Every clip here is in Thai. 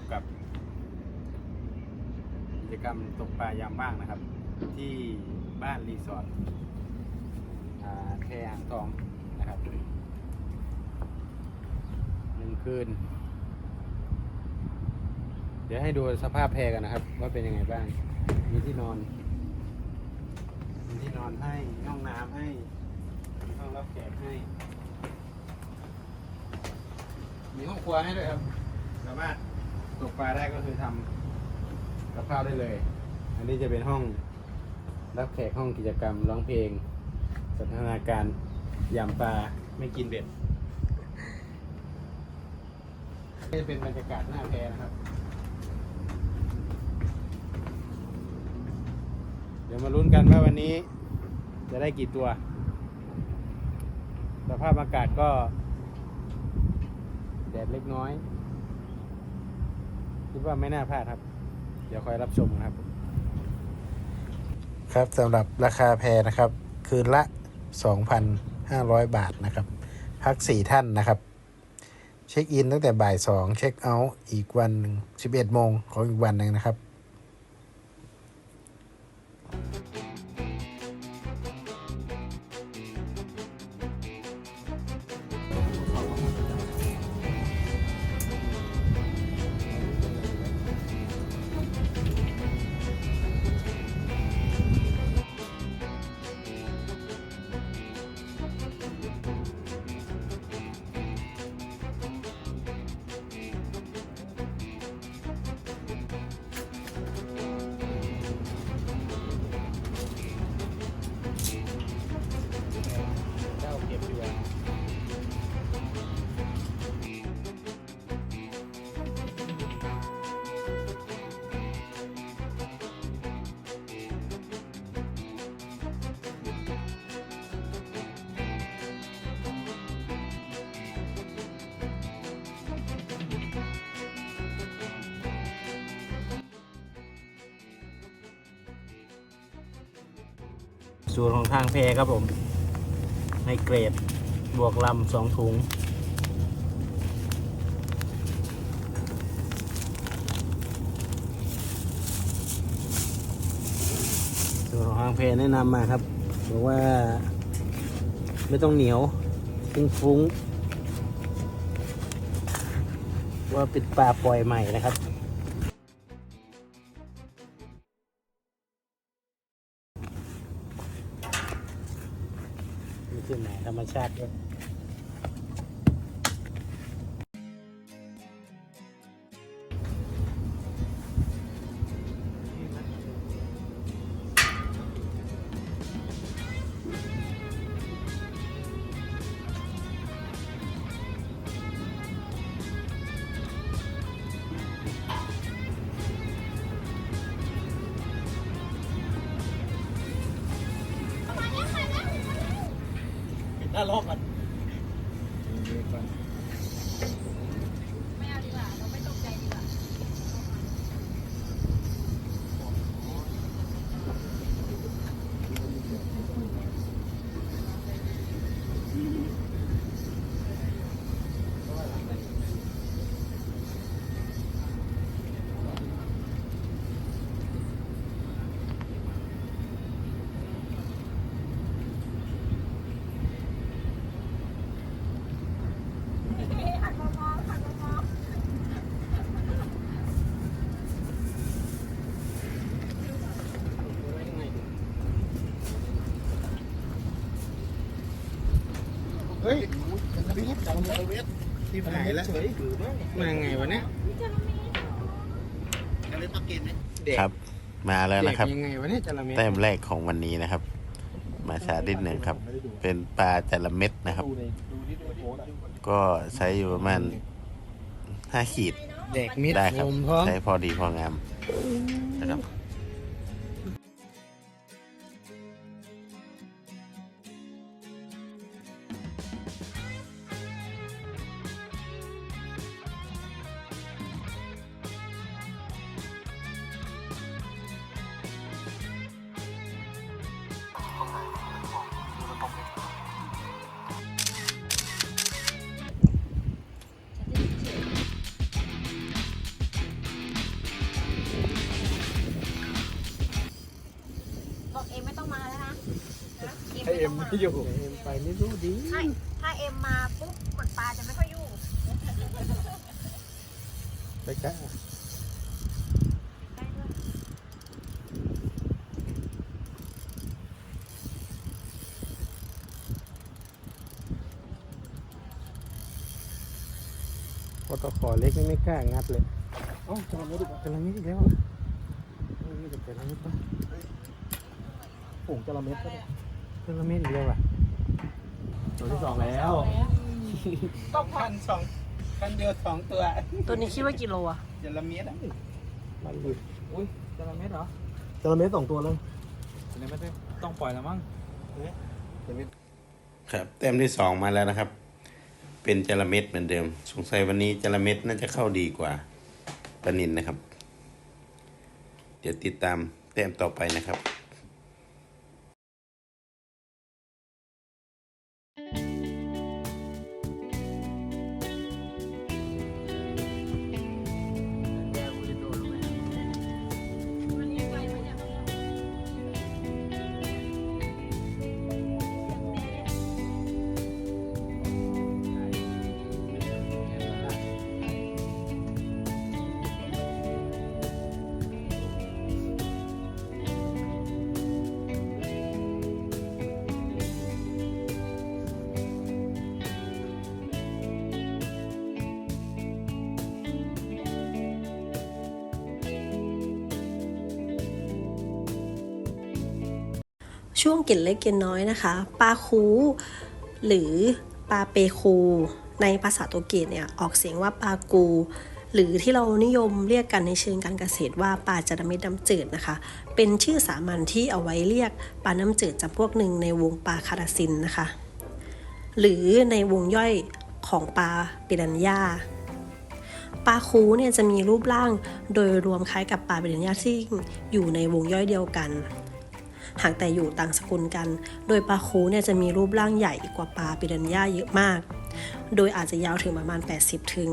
บกับกิจกรรมตกปลายามว่างนะครับ ที่บ้านรีสอร์ทอ่าแพอ่างทองนะครับหนึ่งคืน เดี๋ยวให้ดูสภาพแพกันนะครับ ว่าเป็นยังไงบ้าง มีที่นอน มีที่นอนให้ห้องน้ำให้ห้องรับแขกให้ มีห้องครัวให้ด้วยครับสามารถ ตกปลาได้ก็คือทำกับข้าวได้เลย อันนี้จะเป็นห้องรับแขกห้องกิจกรรมร้องเพลงสันทนาการยำปลาไม่กินเบ็ดนี่จะเป็นบรรยากาศหน้าแพนะครับ เดี๋ยวมาลุ้นกันว่าวันนี้จะได้กี่ตัว สภาพอากาศก็ แดดเล็กน้อย คิดว่าไม่น่าพลาดครับ เดี๋ยวคอยรับชมนะครับ ครับสำหรับราคาแพรนะครับ คืนละ 2,500 บาทนะครับ พัก 4 ท่านนะครับ เช็คอินตั้งแต่บ่าย 2 เช็คเอาท์อีกวันหนึ่ง11 โมงของอีกวันหนึ่งนะครับ สูตรของทางเพรครับผม ในเกรดบวกลำสองถุง สูตรของทางเพรแนะนำมาครับบอกว่า ไม่ต้องเหนียวฟุ้งฟุ้งว่าป็นปลาปล่อยใหม่นะครับ ธรรมชาติด้วยาลอกกัน ฮ้ยจังเวทจังเวทที่หายแล้วมาไงวะเนี่ยครับ มาแล้วนะครับเด็กยังไงวะเนี่ยจระเม็ดแต้มแรกของวันนี้นะครับ มาชาดิดหนึ่งครับ เป็นปลาจระเม็ดนะครับ ก็ใช้อยู่ประมาณห้าขีดเด็กมิดได้ครับงมท้องใช้พอดีพองามนะครับ อยู่เอ็มไปนี่รู้ดีใช่ถ้าเอ็มมาปุ๊บเหมือนปลาจะไม่ค่อยอยู่ไปกันได้ด้วยพอตะขอเล็กนี่ไม่กล้างัดเลยเอ้าจอมไม่ดูจระเข้อีกแล้วอะเอ้ยนี่จะจระเข้ปะ ฝูงจระเม็ดก็ได้จระเข้อีกแล้วอะตัวที่สองแล้วตกพอคันสองคันเดียวสองตัวตัวนี้คิดว่ากิโลอะเจลเมียดอะมันอยู่อุ้ยจระเม็ดเหรอจระเข้สองตัวเลยจระเม็ดเนี่ยต้องปล่อยแล้วมั้งครับแต้มที่สองมาแล้วนะครับ เป็นจระเม็ดเหมือนเดิม สงสัยวันนี้จระเม็ดน่าจะเข้าดีกว่าปลานินนะครับ เดี๋ยวติดตามแต้มต่อไปนะครับ ช่วงเกล็ดเล็กเกล็ดน้อยนะคะ ปลาคูหรือปลาเปคู ในภาษาโตุเกสเนี่ยออกเสียงว่าปลากู หรือที่เรานิยมเรียกกันในเชิงการเกษตรว่าปลาจระเม็ดน้ำจืดนะคะ เป็นชื่อสามัญที่เอาไว้เรียกปลาน้ำจืดจำพวกหนึ่งในวงปลาคาราซินนะคะ หรือในวงย่อยของปลาปิรันย่าปลาคูเนี่ยจะมีรูปร่างโดยรวมคล้ายกับปลาปิรันย่าที่อยู่ในวงย่อยเดียวกัน หากแต่อยู่ต่างสกุลกัน โดยปลาคูเนี่ยจะมีรูปร่างใหญ่กว่าปลาปิรันย่าเยอะมาก โดยอาจจะยาวถึงประมาณ 80ถึง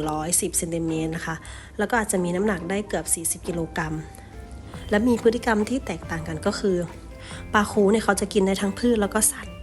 110เซนติเมตรนะคะ แล้วก็อาจจะมีน้ำหนักได้เกือบ 40 กิโลกรัม และมีพฤติกรรมที่แตกต่างกันก็คือปลาคูเนี่ยเขาจะกินได้ทั้งพืชแล้วก็สัตว์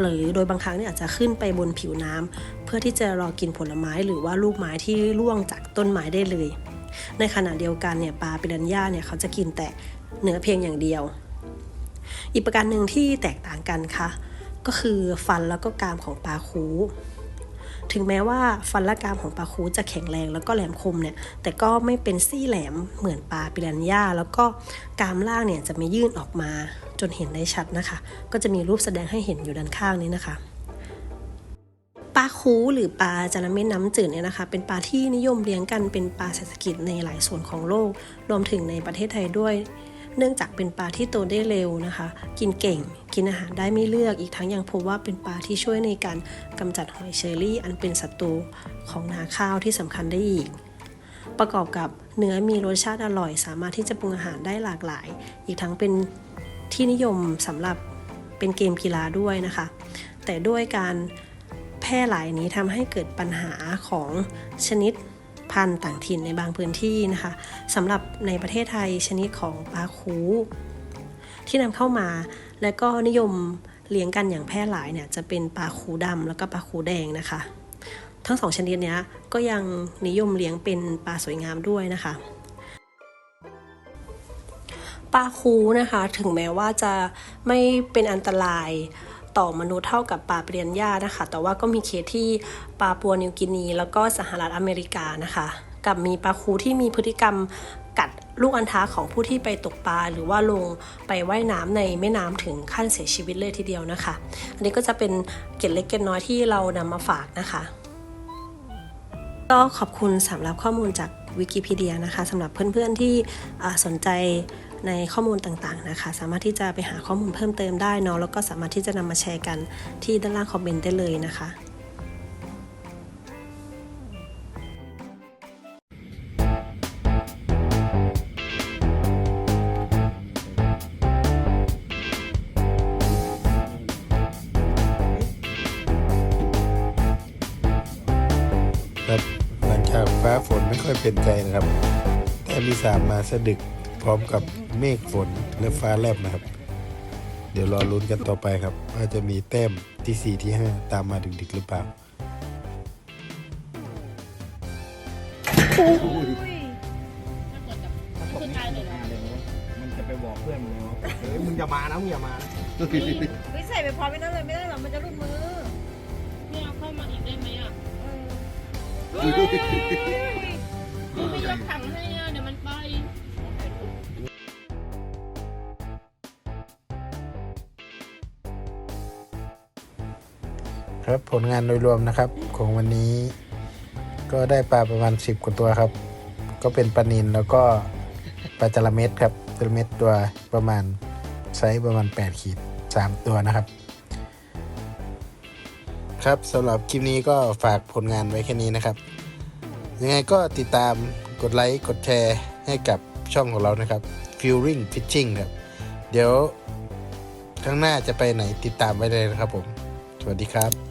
หรือโดยบางครั้งเนี่ยอาจจะขึ้นไปบนผิวน้ำเพื่อที่จะรอกินผลไม้หรือว่าลูกไม้ที่ร่วงจากต้นไม้ได้เลย ในขณะเดียวกันเนี่ยปลาปิรันย่าเนี่ยเขาจะกินแต่เนื้อเพียงอย่างเดียว อีกประการหนึ่งที่แตกต่างกันค่ะ ก็คือฟันแล้วก็กรามของปลาคูถึงแม้ว่าฟันและกรามของปลาคูจะแข็งแรงแล้วก็แหลมคมเนี่ย แต่ก็ไม่เป็นซี่แหลมเหมือนปลาปิรันย่า แล้วก็กรามล่างเนี่ยจะไม่ยื่นออกมาจนเห็นได้ชัดนะคะ ก็จะมีรูปแสดงให้เห็นอยู่ด้านข้างนี้นะคะปลาคูหรือปลาจาระเม็ดน้ำจืดเนี่ยนะคะ เป็นปลาที่นิยมเลี้ยงกันเป็นปลาเศรษฐกิจในหลายส่วนของโลก รวมถึงในประเทศไทยด้วย เนื่องจากเป็นปลาที่โตได้เร็วนะคะ กินเก่ง กินอาหารได้ไม่เลือก อีกทั้งยังพบว่าเป็นปลาที่ช่วยในการกำจัดหอยเชอรี่ อันเป็นศัตรูของนาข้าวที่สำคัญได้อีก ประกอบกับเนื้อมีรสชาติอร่อย สามารถที่จะปรุงอาหารได้หลากหลาย อีกทั้งเป็นที่นิยมสำหรับเป็นเกมกีฬาด้วยนะคะ แต่ด้วยการแพร่หลายนี้ทำให้เกิดปัญหาของชนิด พันธุ์ต่างถิ่นในบางพื้นที่นะคะสำหรับในประเทศไทยชนิดของปลาคูที่นำเข้ามา และก็นิยมเลี้ยงกันอย่างแพร่หลายเนี่ยจะเป็นปลาคูดำแล้วก็ปลาคูแดงนะคะ ทั้งสองชนิดเนี้ยก็ยังนิยมเลี้ยงเป็นปลาสวยงามด้วยนะคะปลาคูนะคะถึงแม้ว่าจะไม่เป็นอันตราย ต่อมนุษย์เท่ากับปลาเปรียนย่านะคะ แต่ว่าก็มีเคสที่ปลาปัวนิวกินี แล้วก็สหรัฐอเมริกานะคะ กับมีปลาคูที่มีพฤติกรรมกัดลูกอัณฑาของผู้ที่ไปตกปลาหรือว่าลงไปไว่ายน้ำในแม่น้ำถึงขั้นเสียชีวิตเลยทีเดียวนะคะ อันนี้ก็จะเป็นเกร็ดเล็กเกร็ดน้อยที่เรานำมาฝากนะคะ ก็ขอบคุณสำหรับข้อมูลจากวิกิพีเดียนะคะสำหรับเพื่อนๆที่สนใจ ในข้อมูลต่างๆนะคะ สามารถที่จะไปหาข้อมูลเพิ่มเติมได้เนาะแล้วก็สามารถที่จะนำมาแชร์กันที่ด้านล่างคอมเมนต์ได้เลยนะคะครับหลังจากฟ้าฝนไม่ค่อยเป็นใจนะครับ แต่มีสามมาสะดึกพร้อมกับ เมฆฝนและฟ้าแลบนะครับ เดี๋ยวรอลุ้นกันต่อไปครับ ว่าจะมีแต้มที่สี่ที่ห้าตามมาดึกๆหรือเปล่าอุ้ยถ้าเกิดกับคือตายเลยเหรอมันจะไปบอกเพื่อนมึงว่าเฮ้ยมึงอย่ามานะมึงอย่ามานะไม่ใส่ไปพร้อมไม่ได้เลยไม่ได้หรอกมันจะรุดมือไม่เอาเข้ามาอีกได้ไหมอะเฮ้ยคุณไม่ยกถังให้อะ ครับ ผลงานโดยรวมนะครับ ของวันนี้ ก็ได้ปลาประมาณ 10 กว่าตัวครับ ก็เป็นปลานินแล้วก็ปลาจระเม็ดครับจระเม็ดตัวประมาณไซส์ประมาณ 8 ขีด 3 ตัวนะครับ ครับสำหรับคลิปนี้ก็ฝากผลงานไว้แค่นี้นะครับ ยังไงก็ติดตามกดไลค์กดแชร์ให้กับช่องของเรานะครับ Feeling Fishing ครับ เดี๋ยวข้างหน้าจะไปไหนติดตามไว้เลยนะครับผม สวัสดีครับ